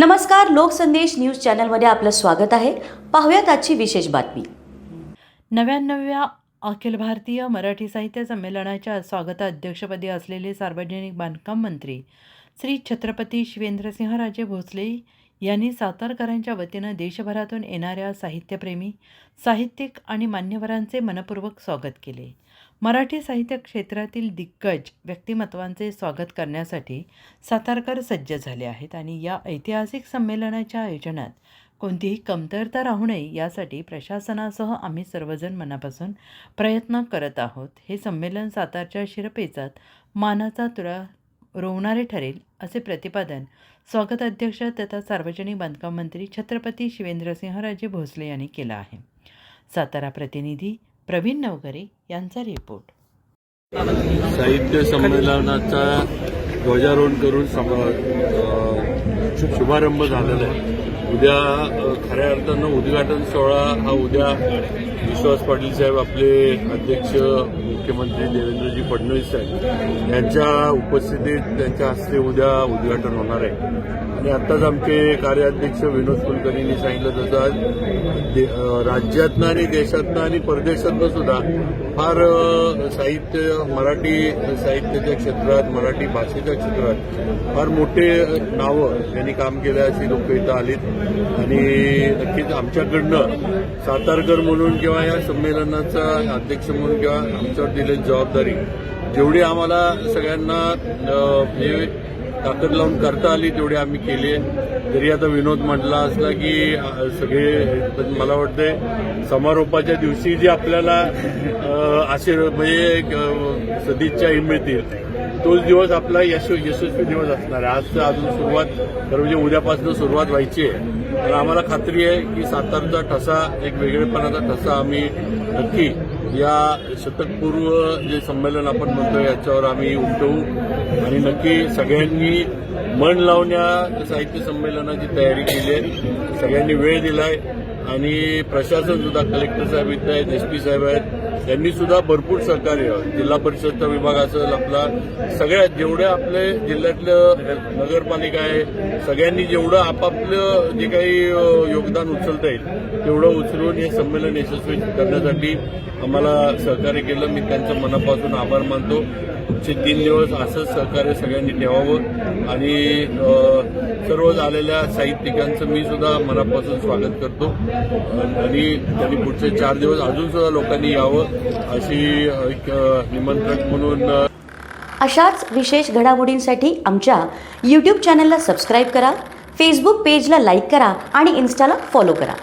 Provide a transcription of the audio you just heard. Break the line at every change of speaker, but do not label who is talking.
नमस्कार लोकसंदेश न्यूज चॅनलमध्ये आपलं स्वागत आहे. पाहूयात आजची विशेष बातमी.
नव्याण्णव्या अखिल भारतीय मराठी साहित्य संमेलनाच्या स्वागताध्यक्षपदी असलेले सार्वजनिक बांधकाम मंत्री श्री छत्रपती शिवेंद्रसिंहराजे भोसले यांनी सातारकरांच्या वतीनं देशभरातून येणाऱ्या साहित्यप्रेमी साहित्यिक आणि मान्यवरांचे मनपूर्वक स्वागत केले. मराठी साहित्य क्षेत्रातील दिग्गज व्यक्तिमत्वांचे स्वागत करण्यासाठी सातारकर सज्ज झाले आहेत आणि या ऐतिहासिक संमेलनाच्या आयोजनात कोणतीही कमतरता राहू नये यासाठी प्रशासनासह आम्ही सर्वजण मनापासून प्रयत्न करत आहोत. हे संमेलन सातारच्या शिरपेचात मानाचा तुरा रोवणारे ठरेल असे प्रतिपादन स्वागत अध्यक्ष तथा सार्वजनिक बांधकाम मंत्री छत्रपती शिवेंद्रसिंहराजे भोसले यांनी केलं आहे. सातारा प्रतिनिधी प्रवीण नवकरे यांचा रिपोर्ट
साहित्य संमेलनाचा ध्वजारोहण करून शुभारंभ झालेला आहे. उद्या खऱ्या अर्थानं उद्घाटन सोहळा हा उद्या विश्वास पाटील साहेब आपले अध्यक्ष मुख्यमंत्री देवेंद्रजी फडणवीस साहेब यांच्या उपस्थितीत त्यांच्या हस्ते उद्या उद्घाटन होणार आहे. आणि आत्ताच आमचे कार्याध्यक्ष विनोद कुलकर्णींनी सांगितलं तसं आज दे- राज्यातनं आणि देशातनं आणि परदेशातनं सुद्धा फार साहित्य मराठी साहित्याच्या क्षेत्रात मराठी भाषेच्या क्षेत्रात फार मोठे नावं त्यांनी काम केलं अशी लोक इथं आलीत. आणि नक्कीच आमच्याकडनं सातारकर म्हणून किंवा या संमेलनाचा अध्यक्ष म्हणून किंवा आमच्यावर दिलेली जबाबदारी जेवढी आम्हाला सगळ्यांना हे म्हणजे ताकद लावून करता आली तेवढी आम्ही केली आहे. जरी आता विनोद म्हटला असला की सगळे मला वाटतंय समारोपाच्या दिवशी जे आपल्याला आशीर्वाद म्हणजे एक, सदिच्छाही मिळतील. तोच दिवस आपला यश यशस्वी दिवस असणार आहे. आजचं अजून सुरुवात तर म्हणजे उद्यापासून सुरुवात व्हायची आहे. तर आम्हाला खात्री आहे की सातारचा ठसा एक वेगळेपणाचा ठसा आम्ही नक्की या शतकपूर्व जे संमेलन आपण म्हणतो याच्यावर आम्ही उमटवू. आणि नक्की सगळ्यांनी मन लावण्या साहित्य संमेलनाची तयारी केली आहे. सगळ्यांनी वेळ दिलाय. आणि प्रशासन सुद्धा कलेक्टर साहेब इथं आहेत एस पी साहेब आहेत त्यांनी सुद्धा भरपूर सहकार्य जिल्हा परिषदचा विभाग असेल आपला सगळ्या जेवढे आपले जिल्ह्यातलं नगरपालिका आहे सगळ्यांनी जेवढं आपापलं जे काही योगदान उचलता येईल तेवढं उचलून हे संमेलन यशस्वी करण्यासाठी आम्हाला सहकार्य केलं. मी त्यांचं मनापासून आभार मानतो. पुढचे तीन दिवस असंच सहकार्य सगळ्यांनी ठेवावं. आणि सर्व झालेल्या साहित्यिकांचं मी सुद्धा मनापासून स्वागत करतो. आणि त्यांनी पुढचे चार दिवस अजून सुद्धा लोकांनी यावं अशी एक अ, निमंत्रण म्हणून
अशाच विशेष घडामोडींसाठी आमच्या यूट्यूब चॅनलला सबस्क्राईब करा फेसबुक पेजला लाईक करा आणि इन्स्टाला फॉलो करा.